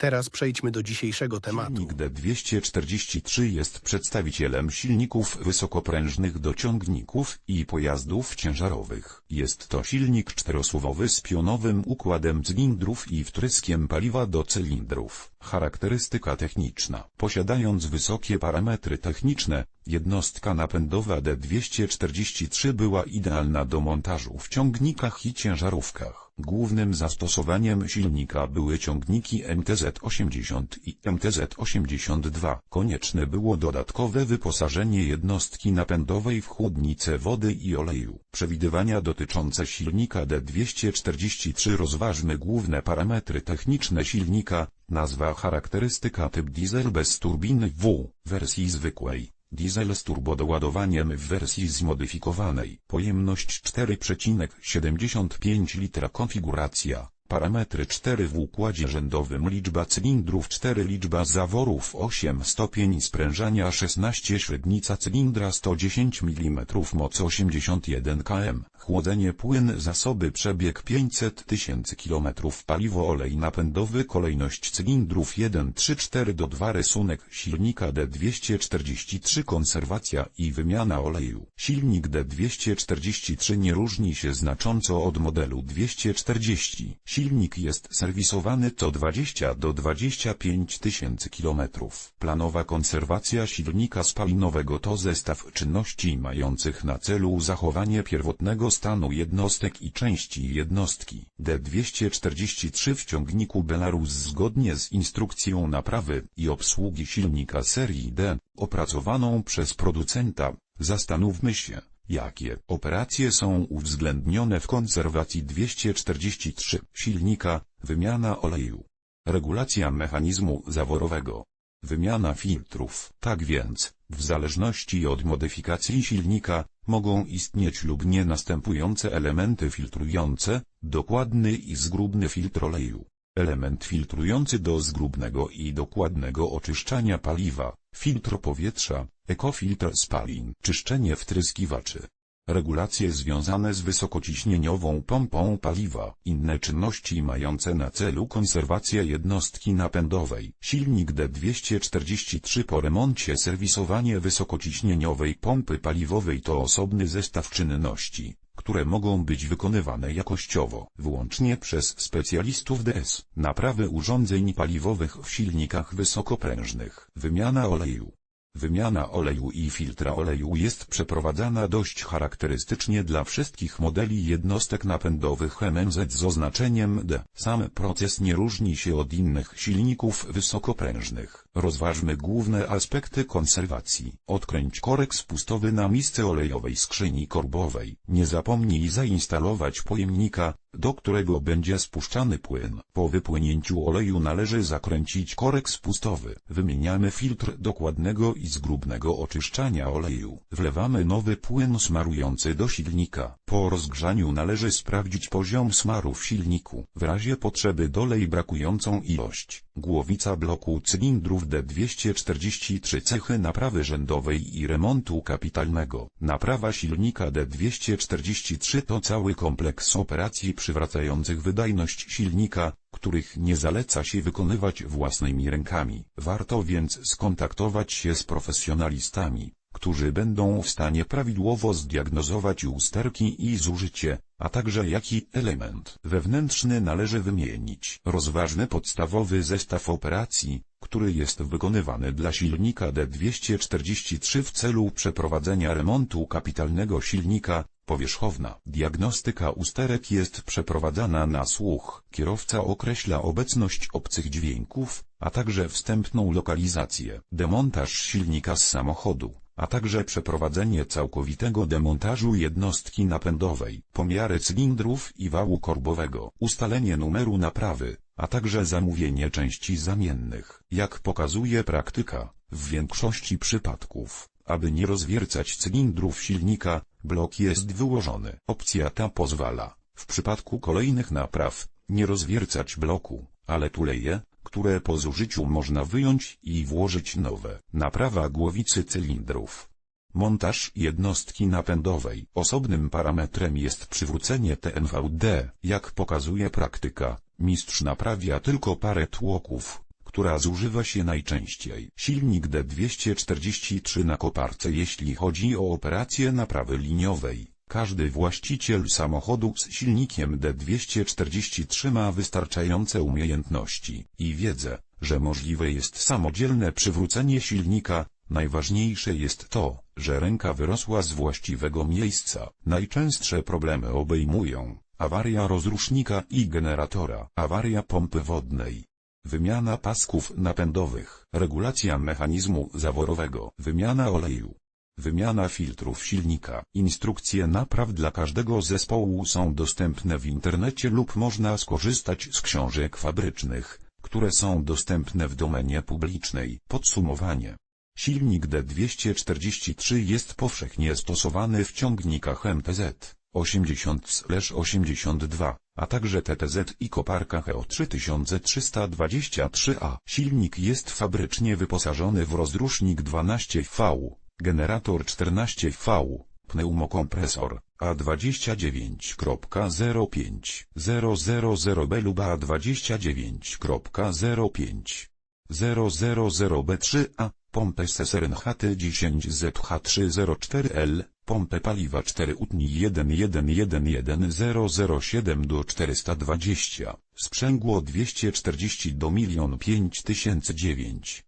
Teraz przejdźmy do dzisiejszego tematu. Silnik D243 jest przedstawicielem silników wysokoprężnych do ciągników i pojazdów ciężarowych. Jest to silnik czterosłowowy z pionowym układem cylindrów i wtryskiem paliwa do cylindrów. Charakterystyka techniczna. Posiadając wysokie parametry techniczne, jednostka napędowa D243 była idealna do montażu w ciągnikach i ciężarówkach. Głównym zastosowaniem silnika były ciągniki MTZ-80 i MTZ-82. Konieczne było dodatkowe wyposażenie jednostki napędowej w chłodnicę wody i oleju. Przewidywania dotyczące silnika D243 rozważmy główne parametry techniczne silnika, nazwa charakterystyka typ diesel bez turbiny W, wersji zwykłej. Diesel z turbodoładowaniem w wersji zmodyfikowanej. Pojemność 4,75 litra konfiguracja. Parametry 4 w układzie rzędowym liczba cylindrów 4 liczba zaworów 8 stopień sprężania 16 średnica cylindra 110 mm moc 81 km chłodzenie płyn zasoby przebieg 500 tysięcy km paliwo olej napędowy kolejność cylindrów 1 3 4 do 2 rysunek silnika D243 konserwacja i wymiana oleju. Silnik D243 nie różni się znacząco od modelu 240 Silnik jest serwisowany co 20 do 25 tysięcy kilometrów. Planowa konserwacja silnika spalinowego to zestaw czynności mających na celu zachowanie pierwotnego stanu jednostek i części jednostki. D243 w ciągniku Belarus zgodnie z instrukcją naprawy i obsługi silnika serii D, opracowaną przez producenta, zastanówmy się, Jakie operacje są uwzględnione w konserwacji 243 silnika, wymiana oleju, regulacja mechanizmu zaworowego, wymiana filtrów. Tak więc, w zależności od modyfikacji silnika, mogą istnieć lub nie następujące elementy filtrujące, dokładny i zgrubny filtr oleju. Element filtrujący do zgrubnego i dokładnego oczyszczania paliwa, filtr powietrza, ekofiltr spalin, czyszczenie wtryskiwaczy. Regulacje związane z wysokociśnieniową pompą paliwa, inne czynności mające na celu konserwację jednostki napędowej. Silnik D243 po remoncie serwisowanie wysokociśnieniowej pompy paliwowej to osobny zestaw czynności które mogą być wykonywane jakościowo, wyłącznie przez specjalistów DS. Naprawy urządzeń paliwowych w silnikach wysokoprężnych. Wymiana oleju. Wymiana oleju i filtra oleju jest przeprowadzana dość charakterystycznie dla wszystkich modeli jednostek napędowych MMZ z oznaczeniem D. Sam proces nie różni się od innych silników wysokoprężnych. Rozważmy główne aspekty konserwacji. Odkręć korek spustowy na misce olejowej skrzyni korbowej. Nie zapomnij zainstalować pojemnika, do którego będzie spuszczany płyn. Po wypłynięciu oleju należy zakręcić korek spustowy. Wymieniamy filtr dokładnego i zgrubnego oczyszczania oleju. Wlewamy nowy płyn smarujący do silnika. Po rozgrzaniu należy sprawdzić poziom smaru w silniku. W razie potrzeby dolej brakującą ilość. Głowica bloku cylindrów D243 cechy naprawy rzędowej i remontu kapitalnego. Naprawa silnika D243 to cały kompleks operacji przywracających wydajność silnika, których nie zaleca się wykonywać własnymi rękami. Warto więc skontaktować się z profesjonalistami, którzy będą w stanie prawidłowo zdiagnozować usterki i zużycie, a także jaki element wewnętrzny należy wymienić. Rozważny podstawowy zestaw operacji, który jest wykonywany dla silnika D243 w celu przeprowadzenia remontu kapitalnego silnika, powierzchowna. Diagnostyka usterek jest przeprowadzana na słuch. Kierowca określa obecność obcych dźwięków, a także wstępną lokalizację. Demontaż silnika z samochodu a także przeprowadzenie całkowitego demontażu jednostki napędowej, pomiary cylindrów i wału korbowego, ustalenie numeru naprawy, a także zamówienie części zamiennych. Jak pokazuje praktyka, w większości przypadków, Aby nie rozwiercać cylindrów silnika, blok jest wyłożony. Opcja ta pozwala, w przypadku kolejnych napraw, nie rozwiercać bloku, ale tuleje, które po zużyciu można wyjąć i włożyć nowe. Naprawa głowicy cylindrów. Montaż jednostki napędowej. Osobnym parametrem jest przywrócenie TNVD. Jak pokazuje praktyka, mistrz naprawia tylko parę tłoków, która zużywa się najczęściej. Silnik D243 na koparce Jeśli chodzi o operację naprawy liniowej, każdy właściciel samochodu z silnikiem D243 ma wystarczające umiejętności i wiedzę, że możliwe jest samodzielne przywrócenie silnika, Najważniejsze jest to, że ręka wyrosła z właściwego miejsca. Najczęstsze problemy obejmują awaria rozrusznika i generatora, awaria pompy wodnej, wymiana pasków napędowych, regulacja mechanizmu zaworowego, wymiana oleju, wymiana filtrów silnika. Instrukcje napraw dla każdego zespołu są dostępne w internecie lub można skorzystać z książek fabrycznych, które są dostępne w domenie publicznej. Podsumowanie Silnik D243 jest powszechnie stosowany w ciągnikach MTZ 80-82, a także TTZ i koparkach EO 3323A. Silnik jest fabrycznie wyposażony w rozrusznik 12V, generator 14V, pneumokompresor A29.05 000B lub A29.05 000B3A pompę SSRN HT10ZH304L, pompę paliwa 4 utni 1111007 do 420, sprzęgło 240 do 1 5009.